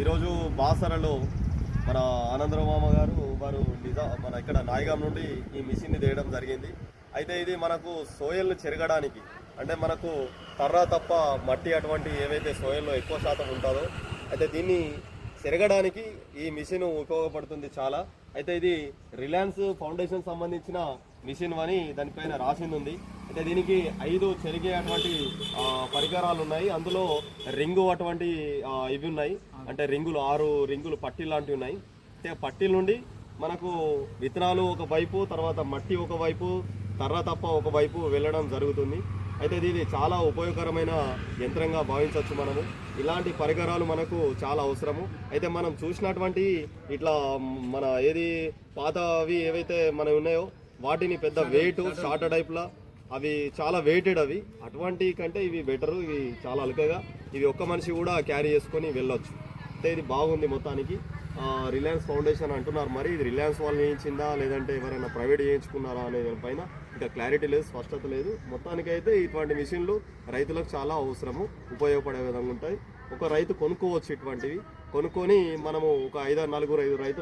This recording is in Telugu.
ఈరోజు బాసరలో మన ఆనందరావు గారు వారు నిజా మన ఇక్కడ నాయగాం నుండి ఈ మిషన్ని తేయడం జరిగింది. అయితే ఇది మనకు సోయల్ని చెరగడానికి అంటే మనకు తర్ర తప్ప మట్టి అటువంటి ఏవైతే సోయల్లో ఎక్కువ శాతం ఉంటుందో అయితే దీన్ని చెరగడానికి ఈ మిషన్ ఉపయోగపడుతుంది చాలా. అయితే ఇది రిలయన్స్ ఫౌండేషన్ సంబంధించిన మిషన్ అని దానిపైన రాసింది ఉంది అయితే దీనికి ఐదు చెరిగే అటువంటి పరికరాలు ఉన్నాయి అందులో రింగు అటువంటి ఇవి ఉన్నాయి అంటే రింగులు ఆరు రింగులు పట్టీలు లాంటివి ఉన్నాయి అయితే ఆ పట్టీల నుండి మనకు విత్తనాలు ఒక వైపు తర్వాత మట్టి ఒక వైపు తర్ర తప్ప ఒక వైపు వెళ్ళడం జరుగుతుంది. అయితే ఇది చాలా ఉపయోగకరమైన యంత్రంగా భావించవచ్చు మనము. ఇలాంటి పరికరాలు మనకు చాలా అవసరము. అయితే మనం చూసినటువంటి ఇట్లా మన ఏది పాతవి ఏవైతే మన ఉన్నాయో వాటిని పెద్ద వెయిట్ షార్ట్ టైప్లా అవి చాలా వెయిటెడ్ అవి. అటువంటి కంటే ఇవి బెటరు ఇవి చాలా అలకగా. ఇవి ఒక్క మనిషి కూడా క్యారీ చేసుకొని వెళ్ళొచ్చు. అంటే ఇది బాగుంది మొత్తానికి. రిలయన్స్ ఫౌండేషన్ అంటున్నారు మరి. ఇది రిలయన్స్ వాళ్ళు చేయించిందా? లేదంటే ఎవరైనా ప్రైవేట్ చేయించుకున్నారా అనే దానిపైన ఇంకా క్లారిటీ లేదు స్పష్టత లేదు. మొత్తానికి అయితే ఇటువంటి మిషన్లు రైతులకు చాలా అవసరము. ఉపయోగపడే విధంగా ఉంటాయి. ఒక రైతు కొనుక్కోవచ్చు ఇటువంటివి. కొనుక్కొని మనము ఒక ఐదారు నలుగురు ఐదు రైతులు